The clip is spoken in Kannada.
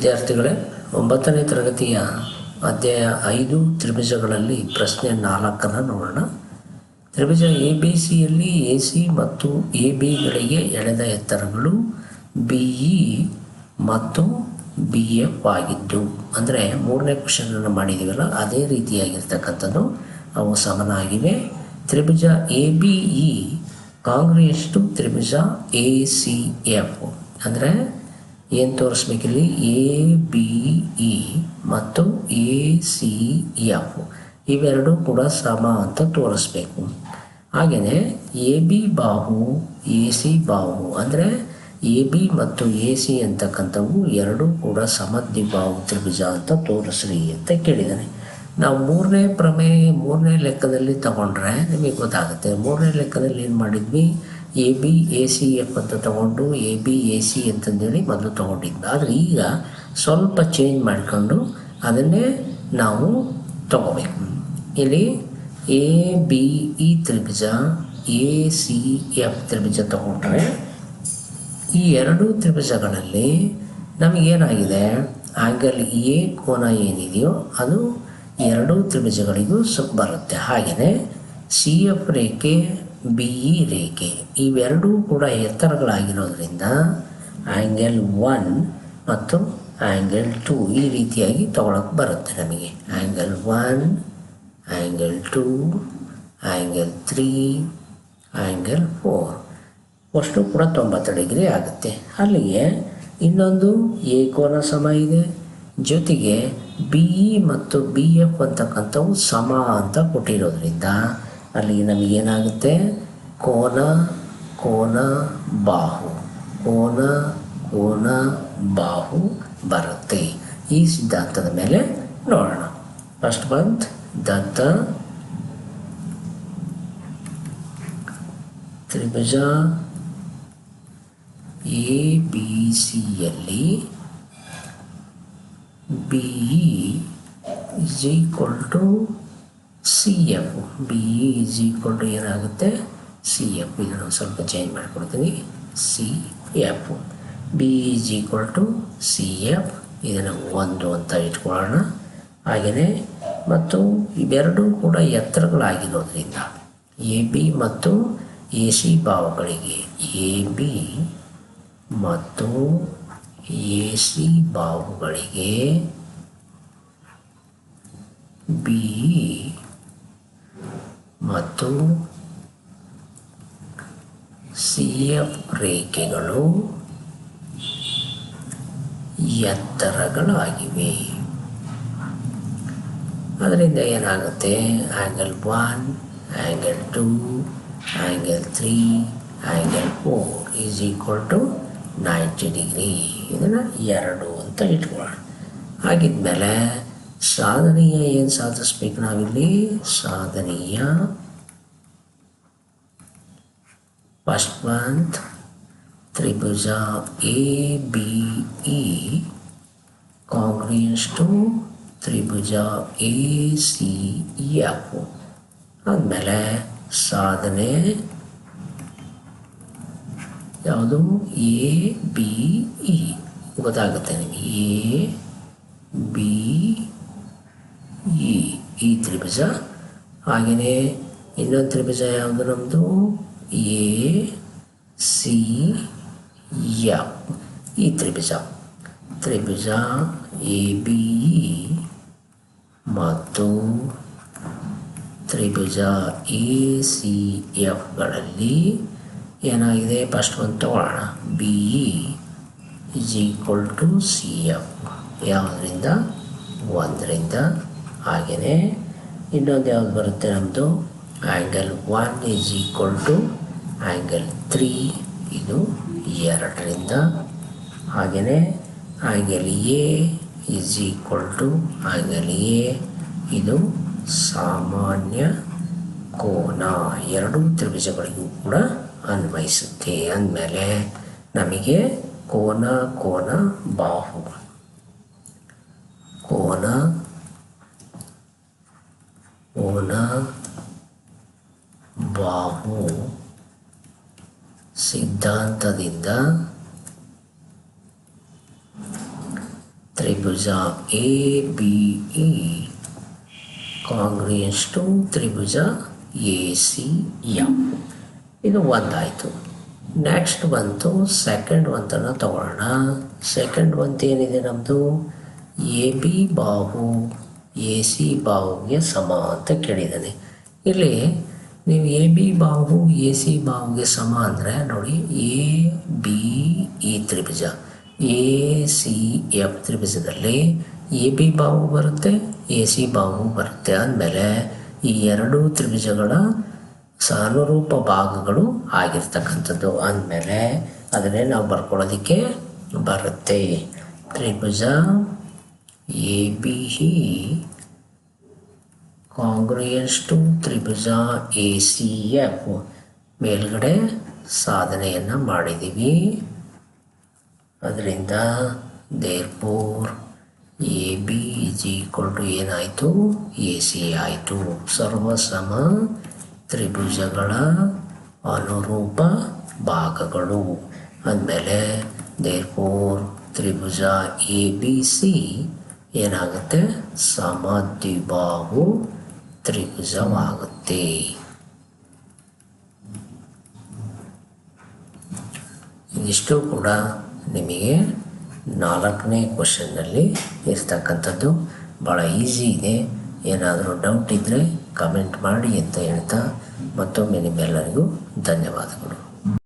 ವಿದ್ಯಾರ್ಥಿಗಳೇ, ಒಂಬತ್ತನೇ ತರಗತಿಯ ಅಧ್ಯಾಯ ಐದು ತ್ರಿಭುಜಗಳಲ್ಲಿ ಪ್ರಶ್ನೆ ನಾಲ್ಕನ್ನು ನೋಡೋಣ. ತ್ರಿಭುಜ ಎ, ಬಿ, ಸಿಯಲ್ಲಿ ಎ, ಸಿ ಮತ್ತು ಎ ಬಿಗಳಿಗೆ ಎಳೆದ ಎತ್ತರಗಳು ಬಿ, ಇ ಮತ್ತು ಬಿ, ಎಫ್ ಆಗಿದ್ದು, ಅಂದರೆ ಮೂರನೇ ಕ್ವಶನನ್ನು ಮಾಡಿದ್ದೀವಲ್ಲ ಅದೇ ರೀತಿಯಾಗಿರ್ತಕ್ಕಂಥದ್ದು. ಅವು ಸಮನಾಗಿವೆ. ತ್ರಿಭುಜ A, B, E congruent to Tribhuja A, C, F. ಅಂದರೆ ಏನು ತೋರಿಸ್ಬೇಕಿಲ್ಲಿ? ಎ, ಬಿ, ಇ ಮತ್ತು ಎ, ಸಿ, ಎಫ್. ಇವೆರಡೂ ಕೂಡ ಸಮ ಅಂತ ತೋರಿಸ್ಬೇಕು. ಹಾಗೆಯೇ ಎ, ಬಿ ಬಾಹು, ಎ, ಸಿ ಬಾಹು. ಅಂದರೆ ಎ, ಬಿ ಮತ್ತು ಎ, ಸಿ ಅಂತಕ್ಕಂಥವು ಎರಡೂ ಕೂಡ ಸಮದ್ವಿಬಾಹು ತ್ರಿಭುಜ ಅಂತ ತೋರಿಸ್ರಿ ಅಂತ ಕೇಳಿದ್ದಾನೆ. ನಾವು ಮೂರನೇ ಪ್ರಮೇಯ, ಮೂರನೇ ಲೆಕ್ಕದಲ್ಲಿ ತಗೊಂಡ್ರೆ ನಿಮಗೆ ಗೊತ್ತಾಗುತ್ತೆ. ಮೂರನೇ ಲೆಕ್ಕದಲ್ಲಿ ಏನು ಮಾಡಿದ್ವಿ? A B, A C F ಅಂತ ತಗೊಂಡು, ಎ ಬಿ, ಎ ಸಿ ಅಂತಂದೇಳಿ ಮೊದಲು ತೊಗೊಂಡಿದ್ದು. ಆದರೆ ಈಗ ಸ್ವಲ್ಪ ಚೇಂಜ್ ಮಾಡಿಕೊಂಡು ಅದನ್ನೇ ನಾವು ತಗೋಬೇಕು. ಇಲ್ಲಿ ಎ, ಬಿ, ಇ ತ್ರಿಭುಜ, ಎ ಸಿ, ಎಫ್ ತ್ರಿಭುಜ ತಗೊಂಡ್ರೆ ಈ ಎರಡೂ ತ್ರಿಭುಜಗಳಲ್ಲಿ ನಮಗೇನಾಗಿದೆ? ಆ್ಯಂಗಲ್ ಎ ಕೋನ ಏನಿದೆಯೋ ಅದು ಎರಡೂ ತ್ರಿಭುಜಗಳಿಗೂ ಬರುತ್ತೆ. ಹಾಗೆಯೇ ಸಿ ಎಫ್ ರೇಖೆ ಬಿ ಇ ರೇಖೆ. ಇವೆರಡೂ ಕೂಡ ಎತ್ತರಗಳಾಗಿರೋದ್ರಿಂದ ಆ್ಯಂಗಲ್ ಒನ್ ಮತ್ತು ಆ್ಯಂಗಲ್ ಟು ಈ ರೀತಿಯಾಗಿ ತಗೊಳಕ್ಕೆ ಬರುತ್ತೆ ನಮಗೆ. Angle one angle two angle three angle four ಅಷ್ಟು ಕೂಡ ತೊಂಬತ್ತು ಡಿಗ್ರಿ ಆಗುತ್ತೆ. ಅಲ್ಲಿಗೆ ಇನ್ನೊಂದು ಏಕೋನ ಕೋನ ಸಮ ಇದೆ. ಜೊತೆಗೆ ಬಿ ಇ ಮತ್ತು ಬಿ ಎಫ್ ಅಂತಕ್ಕಂಥವು ಸಮ ಅಂತ ಕೊಟ್ಟಿರೋದ್ರಿಂದ ಅಲ್ಲಿ ನಮಗೇನಾಗುತ್ತೆ? ಕೋನ ಕೋನ, ಬಾಹು. ಕೋನ ಕೋನ, ಬಾಹು ಬರುತ್ತೆ. ಈ ಸಿದ್ಧಾಂತದ ಮೇಲೆ ನೋಡೋಣ. ಫಸ್ಟ್ ಬಂತ್ ದಂತ ತ್ರಿಭುಜ ಎ ಬಿ ಸಿಯಲ್ಲಿ B is equal to C F B is equal to ಏನಾಗುತ್ತೆ? ಸಿ ಎಫ್ ಇದನ್ನು ಸ್ವಲ್ಪ ಚೇಂಜ್ ಮಾಡಿಕೊಡ್ತೀನಿ. C F B is equal to C F ಇದನ್ನು ಒಂದು ಅಂತ ಇಟ್ಕೊಳ್ಳೋಣ. ಹಾಗೆಯೇ ಮತ್ತು ಇವೆರಡೂ ಕೂಡ ಎತ್ತರಗಳಾಗಿರೋದ್ರಿಂದ ಎ ಬಿ ಮತ್ತು ಎ ಸಿ ಭಾವಗಳಿಗೆ ಎ ಬಿ ಮತ್ತು ಎ ಸಿ ಭಾವಗಳಿಗೆ ಬಿ ಮತ್ತು ಸಿ ಎಫ್ ರೇಖೆಗಳು ಎತ್ತರಗಳಾಗಿವೆ. ಅದರಿಂದ ಏನಾಗುತ್ತೆ? Angle one angle two angle three angle four is equal to ninety degree. ಇದನ್ನು ಎರಡು ಅಂತ ಇಟ್ಕೊಳ್ಳೋಣ. ಹಾಗಿದ್ಮೇಲೆ ಸಾಧನೀಯ ಏನು ಸಾಧಿಸ್ಬೇಕು ನಾವಿಲ್ಲಿ ಸಾಧನೀಯ ಫಸ್ಟ್ ಮಂತ್ ತ್ರಿಭುಜ A B E congruent to Tribhuja A C F ಆದಮೇಲೆ ಸಾಧನೆ ಯಾವುದು? ಎ ಬಿ ಇ ಗೊತ್ತಾಗುತ್ತೆ ನಿಮಗೆ. ಎ ಬಿ ಇ ಈ ತ್ರಿಭುಜ, ಹಾಗೆಯೇ ಇನ್ನೊಂದು ತ್ರಿಭುಜ ಯಾವುದು ನಮ್ಮದು ಎ, ಸಿ ಎಫ್ ಈ ತ್ರಿಭುಜ. ತ್ರಿಭುಜ ಎ, ಬಿ ಮತ್ತು ತ್ರಿಭುಜ ಎ, ಸಿ ಎಫ್ಗಳಲ್ಲಿ ಏನಾಗಿದೆ? ಫಸ್ಟ್ ಒಂದು ತಗೊಳ್ಳೋಣ. B is equal to C, F. ಯಾವುದರಿಂದ? ಒಂದರಿಂದ. ಹಾಗೆಯೇ ಇನ್ನೊಂದು ಯಾವ್ದು ಬರುತ್ತೆ ನಮ್ಮದು angle one is equal to angle three ಇದು ಎರಡರಿಂದ. ಹಾಗೆಯೇ angle A is equal to angle A ಇದು ಸಾಮಾನ್ಯ ಕೋನ. ಎರಡೂ ತ್ರಿಭುಜಗಳಿಗೂ ಕೂಡ ಅನ್ವಯಿಸುತ್ತೆ. ಅಂದಮೇಲೆ ನಮಗೆ ಕೋನ ಕೋನ, ಬಾಹು. ಕೋನ ಕೋನ ಬಾಹು ಸಿದ್ಧಾಂತದಿಂದ ತ್ರಿಭುಜ ಎ ಬಿ ಇ ಟು ತ್ರಿಭುಜ ಎ ಸಿ ಎಂ ಇದು ಒಂದಾಯಿತು. ನೆಕ್ಸ್ಟ್ ಬಂತು ಸೆಕೆಂಡ್ ಒಂತನ್ನು ತಗೊಳ್ಳೋಣ. ಸೆಕೆಂಡ್ ಒಂತ್ ಏನಿದೆ ನಮ್ಮದು ಎ ಬಿ ಬಾಹು ಎ ಸಿ ಬಾಹುಗೆ ಸಮ ಅಂತ ಕೇಳಿದ್ದಾನೆ. ಇಲ್ಲಿ ನೀವು ಎ ಬಿ ಬಾಹು ಎ ಸಿ ಬಾಹುಗೆ ಸಮ ಅಂದರೆ ನೋಡಿ ಎ ಬಿ ಇ ತ್ರಿಭುಜ. ಎ ಸಿ ಎಫ್ ತ್ರಿಭುಜದಲ್ಲಿ ಎ ಬಿ ಬಾಹು ಬರುತ್ತೆ ಎ ಸಿ ಬಾಹು ಬರುತ್ತೆ ಅಂದಮೇಲೆ ಈ ಎರಡೂ ತ್ರಿಭುಜಗಳ ಸಾನುರೂಪ ಭಾಗಗಳು ಆಗಿರ್ತಕ್ಕಂಥದ್ದು. ಅಂದಮೇಲೆ ಅದನ್ನೇ ನಾವು ಬರ್ಕೊಳ್ಳೋದಕ್ಕೆ ಬರುತ್ತೆ. ತ್ರಿಭುಜ ಎ ಬಿ ಕಾಂಗ್ರಿಯನ್ಸ್ ಟು ತ್ರಿಭುಜ, ಎ ಸಿ, ಎಫ್ ಮೇಲ್ಗಡೆ ಸಾಧನೆಯನ್ನು ಮಾಡಿದ್ದೀವಿ ಅದರಿಂದ therefore, A B is equal to ಏನಾಯಿತು? ಎ ಸಿ ಆಯಿತು. ಸರ್ವಸಮ ತ್ರಿಭುಜಗಳ ಅನುರೂಪ ಭಾಗಗಳು. ಅಂದಮೇಲೆ ದೇರ್ಪೋರ್, ತ್ರಿಭುಜ, ಎ ಬಿ, ಸಿ ಏನಾಗುತ್ತೆ? ಸಮದ್ವಿಬಾಹು ತ್ರಿಭುಜವಾಗುತ್ತೆ ಇದಿಷ್ಟು ಕೂಡ ನಿಮಗೆ ನಾಲ್ಕನೇ ಕ್ವಶನ್ನಲ್ಲಿ ಇರ್ತಕ್ಕಂಥದ್ದು. ಭಾಳ ಈಸಿ ಇದೆ. ಏನಾದರೂ ಡೌಟ್ ಇದ್ದರೆ ಕಮೆಂಟ್ ಮಾಡಿ ಅಂತ ಹೇಳ್ತಾ ಮತ್ತೊಮ್ಮೆ ನಿಮ್ಮೆಲ್ಲರಿಗೂ ಧನ್ಯವಾದಗಳು.